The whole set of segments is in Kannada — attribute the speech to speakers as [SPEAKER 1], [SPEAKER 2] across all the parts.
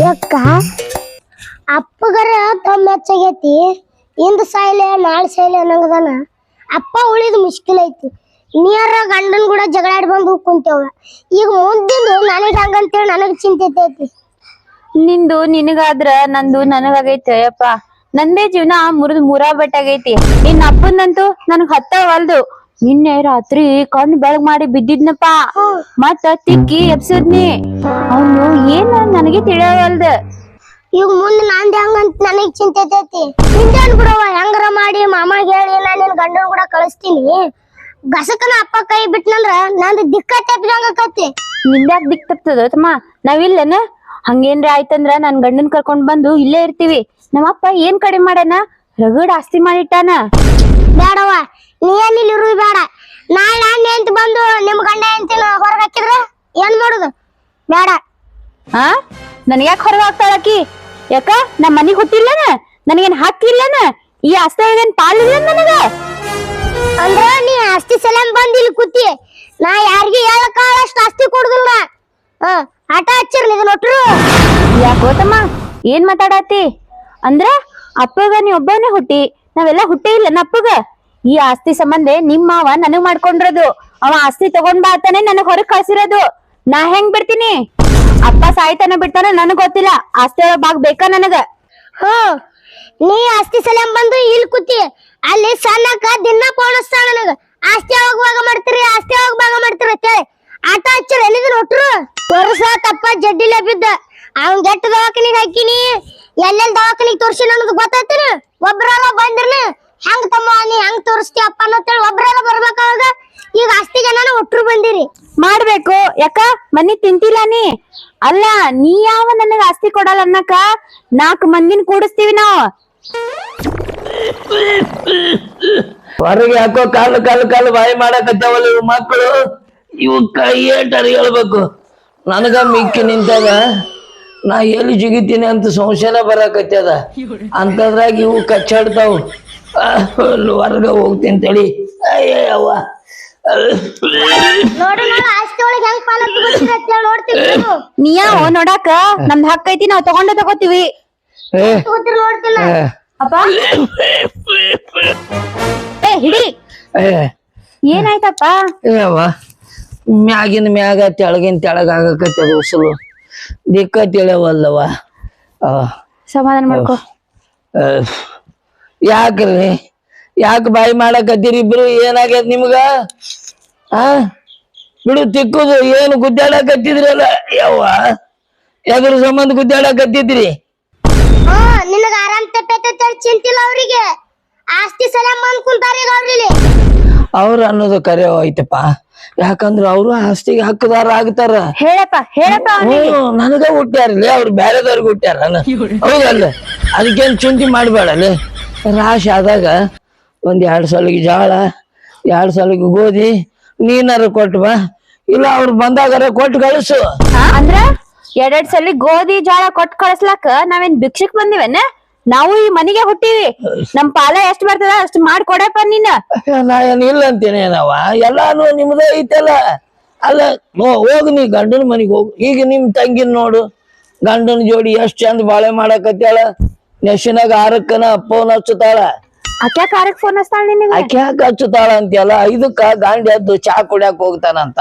[SPEAKER 1] ಯಾಕ? ಅಪ್ಪಗರ ತಮ್ಮ ಹೆಚ್ಚಾಗೈತಿ ಇಂದ ಸಾಯ್ಲೆ, ನಾಳೆ ಸಾಯ್ಲೆ ಅನ್ನಂಗದಾನ. ಅಪ್ಪ ಉಳಿದ ಮುಷ್ಕಿಲ್ ಐತಿ. ನೀರ ಗಂಡನ್ ಕೂಡ ಜಗಳಾಡಿ ಬಂದು ಕುಂತೇವ ಈಗ ಮುಂದಿಂದು ನನಗ್ ಹಂಗಂತೇಳಿ ನನಗ್ ಚಿಂತೆ ಐತಿ
[SPEAKER 2] ನಿಂದು, ನಿನಗಾದ್ರ ನಂದು ನನಗಾಗೈತೆ, ಅಯ್ಯಪ್ಪ. ನಂದೇ ಜೀವನ ಮುರಿದ್ ಮೂರಾ ಬೆಟ್ಟಾಗೈತಿ. ನಿನ್ನ ಅಪ್ಪಂದಂತೂ ನನಗ್ ಹತ್ತವಲ್ದು. ನಿನ್ನೆ ರಾತ್ರಿ ಕಣ್ ಬೆಳಗ್ ಮಾಡಿ ಬಿದ್ದಿದ್ನಪ್ಪ. ಮತ್ತ ತಿಕ್ಕಿ ಎಬ್ಸಿದ್ನಿ. ಅವನು ಏನ ನನಗೆ ತಿಳಿಯವಲ್ದ?
[SPEAKER 1] ಈಗ ಮುಂದ್ ನಾನ್ ಹೆಂಗಂತ ನನಗ್ ಚಿಂತೆ ಐತಿ ಕೂಡ ಬಿಡವ ಹೆಂಗರ ಮಾಡಿ ಮಾಮಾಗ ಹೇಳಿ ನಾ ನಿನ್ ಗಂಡನ್ ಕೂಡ ಕಳಿಸ್ತೀನಿ. ಗಸಕನ ಅಪ್ಪ ಕೈ ಬಿಟ್ನಂದ್ರ ನಂದು ದಿಕ್ಕ ತಪ್ಪಿದಂಗ ಆಕತಿ.
[SPEAKER 2] ನಿಂದ್ಯಾಕ್ ದಿಕ್ ತಪ್ತದ ತಮ್ಮ? ನಾವಿಲ್ಲೇನ ಹಂಗೇನ್ರ ಆಯ್ತಂದ್ರ ನನ್ ಗಂಡನ್ ಕರ್ಕೊಂಡ್ ಬಂದು ಇಲ್ಲೇ ಇರ್ತೀವಿ. ನಮ್ಮಪ್ಪ ಏನ್ ಕಡಿಮೆ ಮಾಡ್ಯಾನ? ರಗಡ್ ಆಸ್ತಿ ಮಾಡಿಟ್ಟಾನ.
[SPEAKER 1] ಬೇಡವ ನೀ ಏನ್ ಇಲ್ಲಿ ಇರುದು ಬೇಡ. ನಾಳೆ ನಾನು ಹೆಂತ ಬಂದು ನಿಮ್ ಗಂಡ ಹೆಂತಿನ ಹೊರಗೆ ಹಾಕಿದ್ರ ಏನ್ ಮಾಡುದು? ಬೇಡ.
[SPEAKER 2] ಹಾ ನನಗ್ಯಾಕೆ ಹೊರಗೆ ಹಾಕ್ತಾಳಕಿ ಯಾಕ? ನಮ್ ಮನಿಗ್ ಹುಟ್ಟಿಲ್ಲನ? ನನಗೇನ್ ಹಾಕಿಲ್ಲನ ಈ ಆಸ್ತಿ ಒಳಗೇನ್ ಪಾಲಿಲ್ಲ ನನಗ?
[SPEAKER 1] ಅಂದ್ರ ನೀ ಆಸ್ತಿ ಸಲಂ ಬಂದ್ ಇಲ್ಲಿ ಕೂತಿ. ನಾ ಯಾರಿಗೆ ಹೇಳಕ್ಕಾಗಷ್ಟು ಆಸ್ತಿ ಕೊಡುದಿಲ್ಲ ಹಾ ಆಟ ಹಚ್ಚಿರ್ಲಿ ಇದನ್ನ ಒಟ್ರು.
[SPEAKER 2] ಯಾಕೋ ತಮ್ಮ ಏನ್ ಮಾತಾಡತಿ ಅಂದ್ರ ಅಪ್ಪಗ ನೀ ಒಬ್ಬನೇ ಹುಟ್ಟಿ ನಾವೆಲ್ಲ ಹುಟ್ಟೇ ಇಲ್ಲ ಅಪ್ಪಗ. ಈ ಆಸ್ತಿ ಸಂಬಂಧ ನಿಮ್ಮ ಮಾವ ನನಗ್ ಮಾಡ್ಕೊಂಡಿರೋದು. ಅವ ಆಸ್ತಿ ತಗೊಂಡ್ ಬಾ ಅಂತಾನೆ ನನಗ್ ಹೊರಗ್ ಕಳ್ಸಿರೋದು. ನಾ ಹೆಂಗ್ ಬಿಡ್ತೀನಿ? ಅಪ್ಪ ಸಾಯ್ತಾನ ಬಿಡ್ತಾನ ನನಗ್ ಗೊತ್ತಿಲ್ಲ. ಆಸ್ತಿ ಒಳಗ್ ಭಾಗ ಬೇಕಾ ನನಗ?
[SPEAKER 1] ನೀ ಆಸ್ತಿ ಸಲಂ ಬಂದು ಇಲ್ಲಿ ಕೂತಿ. ಅಲ್ಲಿ ಸಣ್ಣಕ್ಕ ದಿನ ಪೋಣಿಸ್ತಾಳ ನನಗ. ಆಸ್ತಿ ಯಾವಾಗ ಭಾಗ ಮಾಡ್ತೀರಿ, ಆಸ್ತಿ ಯಾವಾಗ ಭಾಗ ಮಾಡ್ತೀರಿ ಅಂತೇಳಿ ಆಟ ಹಚ್ಚರ ಎಲ್ಲಿದ ಒಟ್ರು ವರ್ಷ ತಪ್ಪ, ಜಡ್ಡಿಲೆ ಬಿದ್ದ. ಅವ್ನ್ ಗೆಟ್ಟ ದವಾಖಾನಿಗೆ ಹಾಕಿನಿ? ಎಲ್ಲೆಲ್ಲಿ ದವಾಖಾನಿಗೆ ತೋರ್ಸಿ ಅನ್ನೋದು ಗೊತ್ತಾಯ್ತಿನ? ಒಬ್ರಲ್ಲ ಬಂದಿರ್ನ? ಹೆಂಗ್ ತಮ್ಮ ನೀ ಹೆಂಗ್ ತೋರಿಸ್ತಿ ಅಪ್ಪ ಅನ್ನೋತೇಳಿ ಒಬ್ರಲ್ಲ ಬರ್ಬೇಕಾವಾಗ ಈಗ ಅಷ್ಟು ಜನನ ಒಟ್ರು ಬಂದಿರಿ.
[SPEAKER 2] ಮಾಡ್ಬೇಕು. ಯಾಕ? ಮನಿ ತಿಂತಿಲ್ಲ ನೀ. ಅಲ್ಲ ನೀ ಯಾವ ನನಗ ಆಸ್ತಿ ಕೊಡಲ್ಲ ಅನ್ನಕ ನಾಲ್ಕು ಮಂದಿನ ಕೂಡಿಸ್ತೀವಿ ನಾವು.
[SPEAKER 3] ಹೊರಗೆ ಯಾಕೋ ಕಾಲು ಕಾಲು ಕಾಲು ಬಾಯಿ ಮಾಡಕತ್ತಾವಲ್ಲ ಇವ್ ಮಕ್ಕಳು ಕೈ ಏಟರ್ ಹೇಳ್ಬೇಕು. ನನಗ ಮಿಕ್ಕಿ ನಿಂತಾಗ ನಾ ಎಲ್ಲಿ ಜಿಗಿತೀನಿ ಅಂತ ಸಂಶಯನ ಬರಾಕತ್ಯದ ಅಂತದ್ರಾಗ ಇವು ಕಚ್ಚಾಡ್ತಾವ್. ಹೊರಗ ಹೋಗ್ತೀನಿ ಅಂತೇಳಿ ಅಯ್ಯವ್ವ
[SPEAKER 1] ನೋಡಿ ನೋಡಿ ಆಸ್ತಿ ಒಳಗೆ ಹೆಂಗ್ ಪಾಲ ತಗೋತೀರಿ ನೋಡ್ತೀವಿ ನೀವು.
[SPEAKER 2] ನೀ ಯಾವ ನೋಡಾಕ ನಮ್ದ್ ಹಕ್ಕ ಐತಿ ನಾವ್ ತಗೊಂಡ ತಗೋತೀವಿ.
[SPEAKER 3] ಏ.
[SPEAKER 1] ತಗೋತೀರಿ ನೋಡ್ತಿಲ್ಲ.
[SPEAKER 2] ಅಪ್ಪ. ಏ ಹಿಡಿ.
[SPEAKER 3] ಏ.
[SPEAKER 2] ಏನಾಯ್ತಪ್ಪ?
[SPEAKER 3] ಏವ ಮ್ಯಾಗಿನ ಮ್ಯಾಗ ತೆಳಗಿನ ತೆಳಗ ಆಗಕತ್ತದ ಉಸಲು. ದಿಕ್ಕ ತಿಳಿಯವಲ್ಲವ ಆ
[SPEAKER 2] ಸಮಾಧಾನ ಮಾಡ್ಕೋ.
[SPEAKER 3] ಅಹ್, ಯಾಕ್ರಿ ಯಾಕೆ ಬಾಯಿ ಮಾಡಕತ್ತೀರಿ ಇಬ್ರು? ಏನಾಗ್ಯದ ನಿಮ್ಗ? ಆ? ಬಿಡು ತಿಕ್ಕುದು. ಏನು ಗುದ್ದಾಡಕತ್ತಿದ್ರಲ್ಲ? ಯವ್ವ ಎದ್ರ ಸಂಬಂಧ ಗುದ್ದಾಡಕತ್ತಿದ್ರಿ?
[SPEAKER 1] ಹಾ ನಿನಗ ಆರಾಮ್ ತಪ್ಪೈತೆ ಚಿಂತಿಲ್ಲ ಅವ್ರಿಗೆ. ಆಸ್ತಿ ಸಲ ಬಂದ್ ಕುಂತಾರ ಈಗ
[SPEAKER 3] ಅವ್ರ ಅನ್ನೋದು ಕರೆ ಐತಪ್ಪ. ಯಾಕಂದ್ರ ಅವರು ಆಸ್ತಿಗೆ ಹಕ್ಕದಾರ ಆಗ್ತಾರ.
[SPEAKER 2] ಹೇಳಪ್ಪ ಹೇಳಪ್ಪ ಅವ್ನಿಗೆ.
[SPEAKER 3] ಹ್ಮ್ ನನಗ ಹುಟ್ಟ್ಯಾರಲ್ಲ? ಅವ್ರು ಬ್ಯಾರೆದವ್ರಿಗೆ ಹುಟ್ಟ್ಯಾರ ಹೌದಲ್ಲ? ಅದಕ್ಕೇನ್ ಚಿಂತೆ ಮಾಡ್ಬೇಡಲ್ಲ? ರಾಶಿ ಆದಾಗ ಒಂದ್ ಎರಡ್ ಸಲಿಗೆ ಜೋಳ ಎರಡ್ ಸಲಿಗೆ ಗೋಧಿ ನೀನಾರ ಕೊಟ್ಟು ಬಾ. ಇಲ್ಲ ಅವ್ರು ಬಂದಾಗಾರ ಕೊಟ್ಟು ಕಳಿಸು?
[SPEAKER 2] ಅಂದ್ರ ಎರಡೆರಡ್ ಸಲ ಗೋಧಿ ಜೋಳ ಕೊಟ್ಟು ಕಳಿಸ್ಲಾಕ ನಾವೇನ್ ಭಿಕ್ಷಕ್ ಬಂದಿವೇನ? ನಾವು ಈ ಮನಿಗೆ ಹುಟ್ಟಿವಿ. ನಮ್ ಪಾಲ ಎಷ್ಟ್ ಬರ್ತದ ಅಷ್ಟ್ ಮಾಡ್ಕೊಡಪ್ಪ ನೀನ್.
[SPEAKER 3] ನಾ ಏನ್ ಇಲ್ಲ ಅಂತೀನಿ ನಾವ. ಎಲ್ಲಾನು ನಿಮ್ದೇ ಐತಲ್ಲ. ಅಲ್ಲ ಹೋಗು ನೀ ಗಂಡನ ಮನಿಗೆ ಹೋಗು. ಈಗ ನಿಮ್ ತಂಗಿನ ನೋಡು. ಗಂಡನ ಜೋಡಿ ಎಷ್ಟ್ ಚಂದ ಬಾಳೆ ಮಾಡಕತ್ತಾಳ ನೆಶಿನಾಗ ಆರಕ್ಕನ ಫೋನ್ ಹಚ್ಚುತ್ತಾಳ
[SPEAKER 2] ಅಕ್ಯಾ ಕಾರಕ್ ಫೋನ್ ಹಚ್ತಾಳ ನಿನಗ
[SPEAKER 3] ಆಕೆ ಯಾಕೆ ಹಚ್ಚುತ್ತಾಳ ಅಂತೀಯಲ್ಲ ಇದಕ್ಕ ಗಾಂಡಿ ಎದ್ದು ಚಾ ಕುಡಿಯಾಕ ಹೋಗ್ತಾನಂತ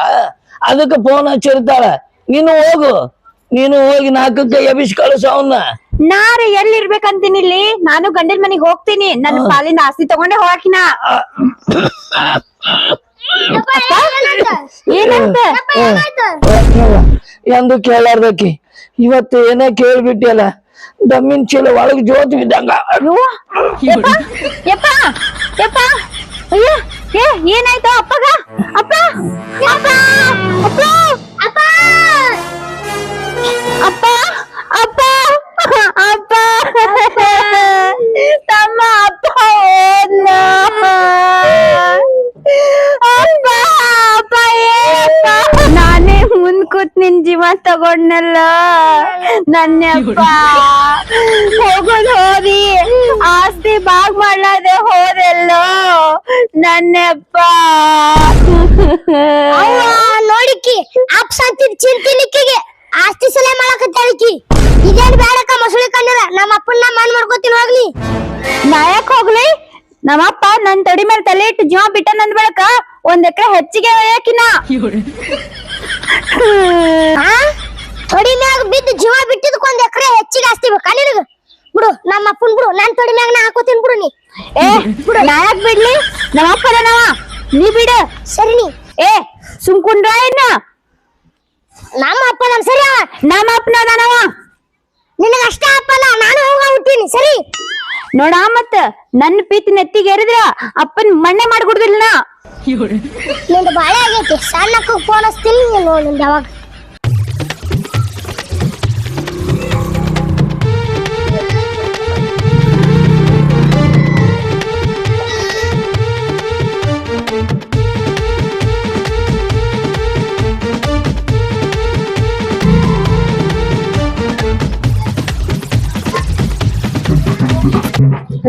[SPEAKER 3] ಅದಕ್ಕ ಫೋನ್ ಹಚ್ಚಿರ್ತಾಳ ನೀನು ಹೋಗು ನೀನು ಹೋಗಿ ನಾಲ್ಕಕ್ಕೆ ಎಬಿಸ್ ಕಳಿಸು ಅವನ್ನ
[SPEAKER 2] ನಾರ ಎಲ್ಲಿ ಇರ್ಬೇಕಂತೀನಿ ಇಲ್ಲಿ ನಾನು ಗಂಡನ ಮನಿಗ್ ಹೋಗ್ತೀನಿ ನನ್ನ ಪಾಲಿನ ಆಸ್ತಿ ತಗೊಂಡೆ ಹೋಗಾಕಿನ ಏನಂತ
[SPEAKER 3] ಎಂದು ಕೇಳಾರ್ದಕ್ಕಿ ಇವತ್ತು ಏನೇ ಕೇಳ್ಬಿಟ್ಟಿಯಲ್ಲ ದಮ್ಮಿನ ಚೀಲ ಒಳಗ್ ಜೋತ್ ಬಿದ್ದಂಗ
[SPEAKER 2] ಏನಾಯ್ತು ಅಪ್ಪಗ? ಅಪ್ಪ ಅಪ್ಪ ಅಪ್ಪ ಅಪ್ಪ ಅಪ್ಪ. ಬಾಗ್ ಮಾಡ್ಲಾದೆ ಹೋದೆಲ್ಲೋ ನನ್ನಪ್ಪ.
[SPEAKER 1] ನೋಡಿಕ್ಕಿ ಅಪ್ಪ ಸತ್ತಿದ್ ಚಿಂತಿನಿಕ್ಕಿಗೆ ಆಸ್ತಿ ಸಲ ಮಾಡಕತ್ತಾಳಿಕಿ ಇದೇನ್ ಬೇಡಕ್ಕ ಮೊಸಳಿ ಕಣ್ಣರ? ನಮ್ಮ ಅಪ್ಪನ್ನ ಮನ್ ಮಾಡ್ಕೋತೀನಿ ಹೋಗ್ಲಿ.
[SPEAKER 2] ನಾಯಕ್ ಹೋಗ್ಲಿ. ನಮ್ಮಪ್ಪ ನನ್ ತಡಿ ಮೇಲೆ ತಲೆ ಇಟ್ಟು ಜೀವ ಬಿಟ್ಟ ನಂದ್ ಬಳಕ ಒಂದ್ ಎಕರೆ ಹೆಚ್ಚಿಗೆ ಒಯ್ಯಾಕಿನ.
[SPEAKER 1] ಆ? ತೊಡಿ ಮ್ಯಾಗ ಬಿದ್ದು ಜೀವ ಬಿಟ್ಟಿದ್ಕೊಂದ್ ಎಕರೆ ಹೆಚ್ಚಿಗೆ ಆಸ್ತಿ ಬೇಕಾ ನಿನಗ? ಬಿಡು ನಮ್ಮ ಅಪ್ಪನ್ ಬಿಡು ನಾನ್ ತೊಡಿ ಮ್ಯಾಗ ನಾ ಹಾಕೋತೀನಿ ಬಿಡು ನೀ.
[SPEAKER 2] ಏ ಬಿಡು ನಾಯಕ್ ಬಿಡ್ಲಿ? ಅಪ್ಪನ ಅದಾನವ ನೀ ಬಿಡು.
[SPEAKER 1] ಸರಿ ನೀ.
[SPEAKER 2] ಏ ಸುಮ್ಕೊಂಡ್ರ ಏನ
[SPEAKER 1] ನಮ್ಮ ಅಪ್ಪ ನಮ್ ಸರಿ ಅವ.
[SPEAKER 2] ನಮ್ಮ ಅಪ್ಪನ ಅದಾನವ
[SPEAKER 1] ನಿನಗ ಅಷ್ಟ ಅಪ್ಪಲ್ಲ ನಾನು ಹೋಗ ಹುಟ್ಟೀನಿ. ಸರಿ?
[SPEAKER 2] ನೋಡ ಮತ್ತ ನನ್ನ ಪ್ರೀತಿ ನೆತ್ತಿಗೆ ಎರಿದ್ರ ಅಪ್ಪನ್ ಮಣ್ಣೆ ಮಾಡ್ಕೊಡ್ದಿಲ್ಲ ನಾ.
[SPEAKER 1] ನಿಂದು ಬಾಳೆ ಆಗೈತಿ. ಸಣ್ಣಕ್ಕ ಫೋನ್ ಹಚ್ತೀನಿ ನೋಡು ನಿಂದು ಯಾವಾಗ.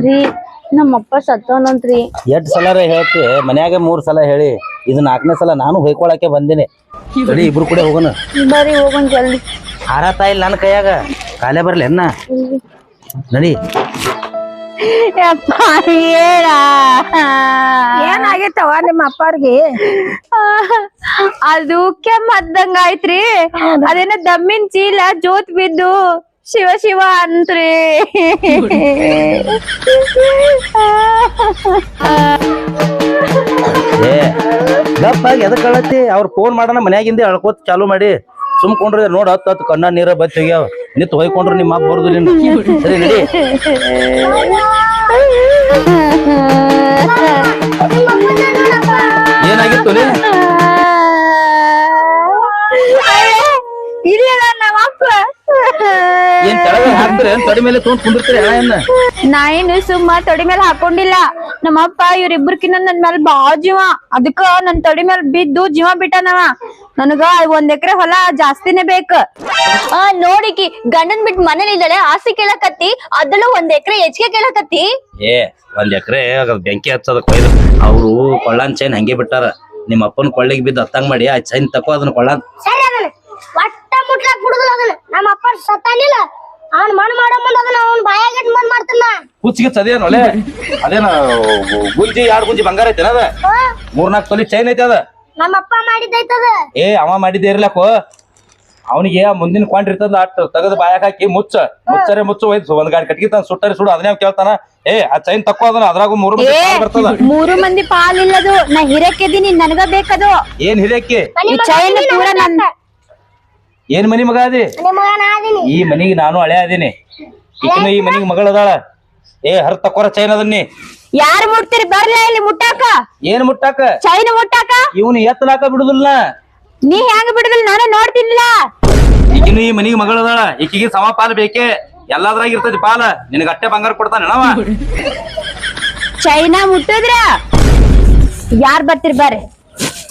[SPEAKER 2] ರೀ ನಮ್ಮಪ್ಪ ಸತ್ತವನಂತ್ರಿ.
[SPEAKER 4] ಎಷ್ಟ್ ಸಲ ಹೇಳ್ತಿ? ಮನ್ಯಾಗ ಮೂರ್ ಸಲ ಹೇಳಿ. ಇದು ನಾಲ್ಕನೇ ಸಲ ನಾನು ಹೊಯ್ಕೊಳಕ್ಕೆ ಬಂದಿನಿ. ಸರಿ ಇಬ್ರು ಕೂಡ ಹೋಗೋಣ.
[SPEAKER 2] ಬರೀ ಹೋಗೋಣ ಜಲ್ದಿ.
[SPEAKER 4] ಆರ ಇಲ್ಲ ನನ್ನ ಕೈಯಾಗ? ಕಾಲೇ ಬರ್ಲಿ ಅನ್ನ ನಡಿ.
[SPEAKER 2] ಯಪ್ಪ ಹೇಳ.
[SPEAKER 5] ಏನಾಗೈತವ ನಿಮ್ಮ ಅಪ್ಪಾರ್ಗಿ?
[SPEAKER 2] ಅದು ಕೆಮ್ಮದ್ದಂಗ ಆಯ್ತ್ರಿ ಅದೇನ ದಮ್ಮಿನ ಚೀಲ ಜೋತ್ ಬಿದ್ದು. ಶಿವ ಶಿವ ಅಂತ್ರಿ
[SPEAKER 4] ಏ ಗಪ್ಪಾಗಿ ಎದಕ್ ಕಳತಿ ಅವ್ರ ಫೋನ್ ಮಾಡೋಣ ಮನ್ಯಾಗಿಂದ ಅಳ್ಕೋತ್ ಚಾಲು ಮಾಡಿ. ಸುಮ್ಕೊಂಡ್ರೆ ನೋಡ್ ಹತ್ತು ಹತ್ತು ಕಣ್ಣ ನೀರ ಬತ್ತಿ ಹೋಗ್ಯಾವ. ನಿತ್ ಹೊಯ್ಕೊಂಡ್ರೆ ನಿಮ್ಮ ಅಪ್ಪ ಬರುದಿಲ್ಲ. ಸರಿ ನಡಿ. ಏನಾಗಿತ್ತು ಲೇ?
[SPEAKER 2] ಇಲ್ಲ ನಮ್ಮಪ್ಪ
[SPEAKER 4] ಏನ್ ಕೆಳಗ ಹಾಕ್ತಾರೆ? ತೊಡಿ ಮೇಲೆ ತೊಗೊಂಡ್ ಕುಂದಿರ್ತೀರಿ ಹಣ ಏನ
[SPEAKER 2] ನಾ ಏನು ಸುಮ್ಮ ತೊಡಿ ಮೇಲೆ ಹಾಕೊಂಡಿಲ್ಲ. ನಮ್ಮಪ್ಪ ಇವ್ರಿಬ್ರಕಿನ್ನ ನನ್ ಮೇಲೆ ಬಾ ಜೀವ. ಅದಕ್ಕ ನನ್ ತೊಡಿ ಮೇಲೆ ಬಿದ್ದು ಜೀವ ಬಿಟ್ಟನವ. ನನಗ ಒಂದ್ ಎಕರೆ ಹೊಲ ಜಾಸ್ತಿನೇ ಬೇಕ.
[SPEAKER 6] ಆ ನೋಡಿಕಿ ಗಂಡನ್ ಬಿಟ್ ಮನೇಲಿ ಇದ್ದಾಳೆ ಆಸೆ ಕೇಳಕತ್ತಿ ಅದಲ್ಲೂ ಒಂದ್ ಎಕರೆ ಹೆಚ್ಚಿಗೆ ಕೇಳಕತ್ತಿ?
[SPEAKER 4] ಏ ಒಂದ್ ಎಕರೆ ಬೆಂಕಿ ಹಚ್ಚದ ಕೊಯ್ದು ಅವ್ರು ಕೊಳ್ಳಾನ್ ಚೈನ್ ಹಂಗೆ ಬಿಟ್ಟಾರ. ನಿಮ್ಮ ಅಪ್ಪನ ಕೊಳ್ಳಿಗೆ ಬಿದ್ದು ಹತ್ತಂಗ್ ಮಾಡಿ ಆ ಚೈನ್ ತಕೋ ಅದನ್ನ
[SPEAKER 1] ಅದನ್ನ ಒಟ್ಟ ಮುಟ್ಲಾಕ್ ಬಿಡುದಿಲ್ಲ ಅದನ್ನ. ನಮ್ಮ ಅಪ್ಪ ಸತ್ತಾನಿಲ್ಲ ಅವ್ನ್ ಮಣ್ಣು ಮಾಡೋ ಮುಂದೆ ಅದನ್ನ ಅವ್ನ ಬಾಯಾಗಿಟ್ಟು ಮಣ್ಣು ಮಾಡ್ತಾನ.
[SPEAKER 4] ಹುಚ್ಚಿಗೆ ಅದೇನು ಒಲೆ ಅದೇನ ಗುಂಜಿ ಯಾರು ಗುಂಜಿ ಬಂಗಾರ ಐತೆ ಅದ? ಮೂರ್ನಾಲ್ಕು ತೊಲಿ ಚೈನ್ ಐತೆ ಅದ?
[SPEAKER 1] ನಮ್ಮ ಅಪ್ಪ ಮಾಡಿದ್ದೈತದ
[SPEAKER 4] ಏ ಅವ ಮಾಡಿದ್ದೆ ಇರ್ಲಕ್ಕೋ? ಅವನಿಗೆ ಮುಂದಿನ ಕ್ವಾಂಟ್ ಇರ್ತದ ಅಟ್ ತೆಗೆದು ಬಾಯಾಗ ಹಾಕಿ ಮುಚ್ಚ. ಮುಚ್ಚರೆ ಮುಚ್ಚು ಹೋಯ್ತು ಒಂದ್ ಗಾಡಿ ಕಟ್ಗಿ ತಾನ ಸುಟ್ಟರೆ ಸುಡು ಅದನ್ನೇ ಕೇಳ್ತಾನ? ಏ ಆ ಚೈನ್ ತಕ್ಕೋ ಅದನ್ನ ಅದ್ರಾಗು ಮೂರು ಮಂದಿ ಪಾಲ್ ಬರ್ತದ.
[SPEAKER 2] ಮೂರು ಮಂದಿ ಪಾಲಿಲ್ಲದು ನಾ ಹಿರಕ್ಕಿದ್ದೀನಿ ನನಗ ಬೇಕದು.
[SPEAKER 4] ಏನ್ ಹಿರಿಯಕ್ಕಿ
[SPEAKER 2] ಈ ಚೈನ್ ಪೂರ ನನ್
[SPEAKER 4] ಏನ್ ಮನಿ ಮಗ ಅದಿ ಈ ಮನಿಗೆ ನಾನು ಹಳೆ ಅದೀನಿ ಈಕಿನ ಈ ಮನಿಗೆ ಮಗಳ ಅದಾಳ ಏ ಹರ್ ತಕ್ಕೋರ ಚೈನ್ ಅದನ್ನಿ
[SPEAKER 2] ಯಾರು ಮುಟ್ತೀರಿ? ಬರ್ಲಿ ಇಲ್ಲಿ ಮುಟ್ಟಾಕ?
[SPEAKER 4] ಏನ್ ಮುಟ್ಟಾಕ?
[SPEAKER 2] ಚೈನ್ ಮುಟ್ಟಾಕ?
[SPEAKER 4] ಇವನು ಎತ್ತಲಾಕ ಬಿಡುದಿಲ್ಲ.
[SPEAKER 2] ನೀ ಹೆಂಗ್ ಬಿಡುದಿಲ್ಲ? ನಾನು ನೋಡ್ತಿಲ್ಲ
[SPEAKER 4] ಈಗಿನ ಈ ಮನಿಗೆ ಮಗಳ ಅದಾಳ ಈಕಿಗೆ ಸಮ ಪಾಲ ಬೇಕೇ. ಎಲ್ಲಾದ್ರಾಗ ಇರ್ತೈತಿ ಪಾಲ. ನಿನಗ ಅಟ್ಟೆ ಬಂಗಾರ ಕೊಡ್ತಾನೆ
[SPEAKER 2] ಚೈನಾ ಮುಟ್ಟಿದ್ರ? ಯಾರ್ ಬರ್ತಿರ್ ಬರ್ರಿ.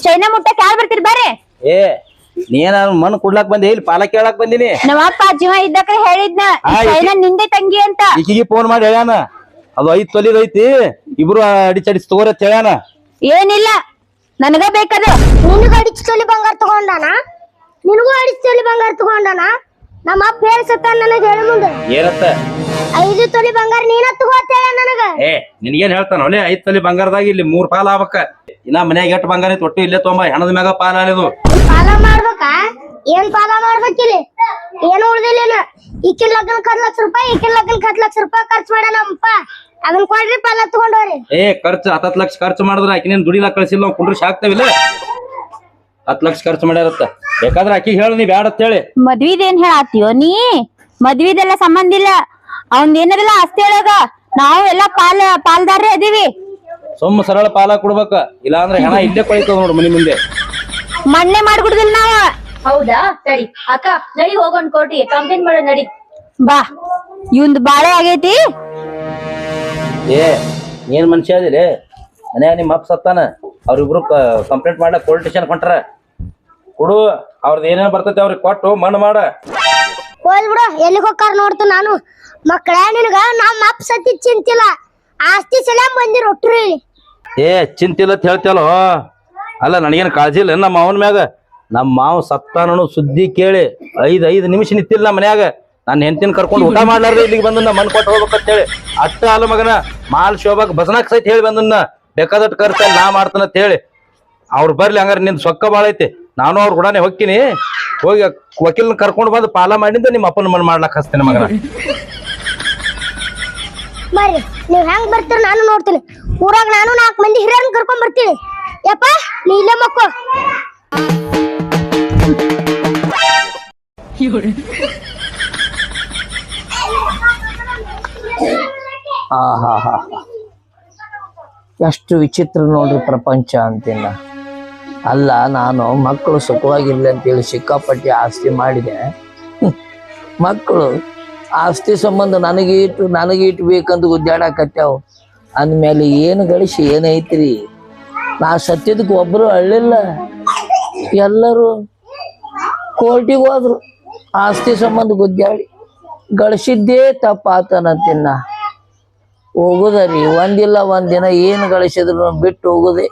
[SPEAKER 2] ಚೈನಾ ಮುಟ್ಟಕ್ ಯಾರ್ ಬರ್ತಿರ್ ಬರ್ರಿ?
[SPEAKER 4] ಏ ನೀನ ಮನ್ ಕುಡ್ಲಾಕ್ ಬಂದಿ? ಇಲ್ಲಿ ಪಾಲ ಕೇಳಾಕ್ ಬಂದಿನಿ.
[SPEAKER 2] ನಮ್ಮಪ್ಪ ಜೀವ ಇದ್ದಕ್ರೆ ಹೇಳಿದ್ನ. ಈ
[SPEAKER 4] ಆಯ್ತು.
[SPEAKER 2] ನಿಂದೆ ತಂಗಿ ಅಂತ.
[SPEAKER 4] ಈಕಿಗೆ ಫೋನ್ ಮಾಡಿ ಹೇಳಾನ ಅದು ಐದ್ ತೊಲಿದ್ ಐತಿ. ಇಬ್ರು ಅಡಿಚಡಿಸ್ ತಗೋರ ಅಂತ ಹೇಳ್ಯಾನ.
[SPEAKER 2] ಏನಿಲ್ಲ. ನನಗ ಬೇಕದು.
[SPEAKER 1] ನಿನಗೂ ಅಡಿಚ್ ತೊಲಿ ಬಂಗಾರ ತಗೊಂಡಾನ? ನಿನಗೂ ಅಡಿಚ್ ತೊಲಿ ಬಂಗಾರ ತಗೊಂಡಾನ? ನಮ್ಮ ಅಪ್ಪ ನನಗ ಸತ್ತ ನನಗೆ ಹೇಳಿ ಮುಂದೆ.
[SPEAKER 4] ಏನತ್ತ?
[SPEAKER 1] ಐದು ತೊಲಿ ಬಂಗಾರ ನೀನ ತಗೋತೇಳ ನನಗ.
[SPEAKER 4] ಏ ನಿನ್ಗೇನ್ ಹೇಳ್ತಾನ? ಒಲೆ ಐದ್ ತೊಲಿ ಬಂಗಾರದಾಗ ಇಲ್ಲಿ ಮೂರ್ ಪಾಲ ಆಗ್ಬೇಕ. ಇನ್ನ ಮನ್ಯಾಗ ಎಷ್ಟ್ ಬಂಗಾರ ಐತಿ ಒಟ್ಟು ಇಲ್ಲೇ ತೊಂಬ ಹೆಣದ ಮ್ಯಾಗ ಪಾಲ ಆಳಿದು
[SPEAKER 1] ಪಾಲ ಮಾಡ್ಬೇಕಾ? ಏನ್ ಪಾಲ ಮಾಡ್ಬೇಕಿಲ್ಲಿ ಏನು ಉಳ್ದಿಲ್ಲ ಈಕಿನ ಲಗ್ನ ಹತ್ತು ಲಕ್ಷ ರೂಪಾಯಿ ಈಕಿನ ಲಗ್ನ ಹತ್ತು ಲಕ್ಷ ರೂಪಾಯಿ ಖರ್ಚು ಮಾಡ ನಮ್ಮಪ್ಪ. ಅದನ್ನ ಕೊಡ್ರಿ ಪಾಲ ತಗೊಂಡವ್ರಿ
[SPEAKER 4] ಏ ಖರ್ಚು ಹತ್ತತ್ ಲಕ್ಷ ಖರ್ಚು ಮಾಡಿದ್ರ ಆಕಿನೇನ್ ದುಡಿಲಾಕ್ ಕಳ್ಸಿಲ್ಲ ನಾವು ಕುಂಡ್ರಿ ಹಾಕ್ತೇವಿಲ್ಲ ಹತ್ ಲಕ್ಷ ಖರ್ಚು ಮಾಡ್ಯಾರತ್ತ. ಬೇಕಾದ್ರೆ ಆಕಿ ಹೇಳ ನೀ ಬ್ಯಾಡ ಅಂತ ಹೇಳಿ.
[SPEAKER 2] ಮದ್ವಿದೇನ್ ಹೇಳಾತಿಯೋ ನೀ? ಮದ್ವಿದೆಲ್ಲ ಸಂಬಂಧ ಇಲ್ಲ. ಅವ್ನ್ ಏನದಲ್ಲ ಆಸ್ತಿ ಒಳಗ ನಾವು ಎಲ್ಲ ಪಾಲ ಪಾಲದಾರರೇ ಅದೀವಿ
[SPEAKER 4] ಸುಮ್ಮ ಸರಳ ಪಾಲ ಕೊಡ್ಬೇಕ. ಇಲ್ಲಾಂದ್ರೆ ಹೆಣ ಇದ್ದೇ ಕೊಳಿತ ನೋಡು ಮನಿ ಮುಂದೆ.
[SPEAKER 2] ಮಣ್ಣೆ ಮಾಡ್ಬಿಡುದಿಲ್ಲ ನಾವ.
[SPEAKER 6] ಹೌದಾ? ಸರಿ. ಅಕ್ಕ ನಡಿ ಹೋಗೋಣ ಕೋಟಿ. ಕಂಪ್ಲೇಂಟ್ ಮಾಡೋ ನಡಿ.
[SPEAKER 2] ಬಾ. ಇವಂದ್ ಬಾಳೆ ಆಗೈತಿ?
[SPEAKER 4] ಏ ಏನ್ ಮನುಷ್ಯ ಅದಿರಿ ಮನ್ಯಾಗ ನಿಮ್ಮ ಅಪ್ಪ ಸತ್ತಾನ. ಅವ್ರಿಬ್ರು ಕಂಪ್ಲೇಂಟ್ ಮಾಡ ಪೊಲೀಸ್ ಸ್ಟೇಷನ್ ಕೊಂಟ್ರ. ಕೊಡು ಅವ್ರದ್ದು ಏನೇನ್ ಬರ್ತೈತಿ ಅವ್ರಿಗೆ ಕೊಟ್ಟು ಮಣ್ಣು ಮಾಡ.
[SPEAKER 1] ಹೋಲ್ ಬಿಡು ಎಲ್ಲಿಗೆ ಹೋಗ್ಕಾರ ನೋಡ್ತು ನಾನು? ಮಕ್ಕಳ ನಿನಗ ನಮ್ಮ ಅಪ್ಪ ಸತಿ ಚಿಂತಿಲ್ಲ. ಆಸ್ತಿ ಸಲ ಬಂದಿರ ಒಟ್ರಿ
[SPEAKER 4] ಏ ಚಿಂತಿಲ್ಲ ಅಂತ ಹೇಳ್ತಿಯಲ್ಲೋ? ಅಲ್ಲ, ನನಗೇನು ಕಾಳಜಿ ಇಲ್ಲ. ನಮ್ಮ ಮಾವನ ಮ್ಯಾಗ, ನಮ್ಮ ಮಾವ ಸತ್ತಾನನು ಸುದ್ದಿ ಕೇಳಿ ಐದ್ ಐದ್ ನಿಮಿಷ ನಿಂತಿಲ್ಲ ಮನ್ಯಾಗ. ನಾನು ಹೆಂಡತಿನ ಕರ್ಕೊಂಡು ಊಟ ಮಾಡ್ಲಾರ್ದೆ ಇಲ್ಲಿಗೆ ಬಂದನ್ನ ಮನ್ ಕೊಟ್ಟು ಹೋಗ್ಬೇಕಂತ ಹೇಳಿ ಅಷ್ಟ ಅಲ್ಲ ಮಗನ, ಮಾಲ್ ಶೋಭಾಗ್ ಬಸನಾಕ್ ಸಹಿತ ಹೇಳಿ ಬಂದನ್ನ, ಬೇಕಾದಷ್ಟು ಕರ್ಸ ನಾ ಮಾಡ್ತಾನ ಅಂತ ಹೇಳಿ. ಅವ್ರು ಬರ್ಲಿ ಹಂಗಾರೆ ನಿನ್ ಸೊಕ್ಕ ಭಾಳ ಐತಿ. ನಾನು ಅವ್ರ ಕೂಡನೆ ಹೋಗ್ತೀನಿ ಹೋಗಿ ವಕೀಲನ ಕರ್ಕೊಂಡು ಬಂದು ಪಾಲ ಮಾಡಿಂದ ನಿಮ್ಮ ಅಪ್ಪನ ಮನ್ ಮಾಡ್ಲಾಕ್ ಹಸ್ತೇನೆ ಮಗನ.
[SPEAKER 1] ಬರ್ರಿ, ನೀವ್ ಹೆಂಗ್ ಬರ್ತೀರ ನಾನು ನೋಡ್ತೀನಿ. ಊರಾಗ ನಾನು ನಾಲ್ಕು ಮಂದಿ ಹಿರಿಯರನ್ನ ಕರ್ಕೊಂಡ್ ಬರ್ತೀನಿ. ಯಪ್ಪ.
[SPEAKER 3] ಎಷ್ಟು ವಿಚಿತ್ರ ನೋಡ್ರಿ ಪ್ರಪಂಚ ಅಂತಿನ ಅಲ್ಲ, ನಾನು ಮಕ್ಕಳು ಸುಖವಾಗಿರ್ಲಿ ಅಂತೇಳಿ ಸಿಕ್ಕಾಪಟ್ಟಿ ಆಸ್ತಿ ಮಾಡಿದೆ. ಮಕ್ಕಳು, ಆಸ್ತಿ ಸಂಬಂಧ ನನಗೆ ಇಟ್ಟು ನನಗೆ ಇಟ್ಟು ಬೇಕಂತ ಗುದ್ದಾಡಕತ್ಯಾವ ಅಂದ್ಮೇಲೆ ಏನು ಗಳಿಸಿ ಏನೈತ್ರಿ ನಾ ಸತ್ಯದಕ್ಕೆ ಒಬ್ಬರು ಅಳ್ಳಿಲ್ಲ. ಎಲ್ಲರೂ ಕೋರ್ಟಿಗೆ ಹೋದ್ರು. ಆಸ್ತಿ ಸಂಬಂಧ ಗುದ್ದಾಡಿ. ಗಳಿಸಿದ್ದೇ ತಪ್ಪಾತನಂತಿನ್ನ. ಹೋಗುದರಿ ಒಂದಿಲ್ಲ ಒಂದಿನ ಏನು ಗಳಿಸಿದ್ರು ಬಿಟ್ಟು ಹೋಗುದೆ.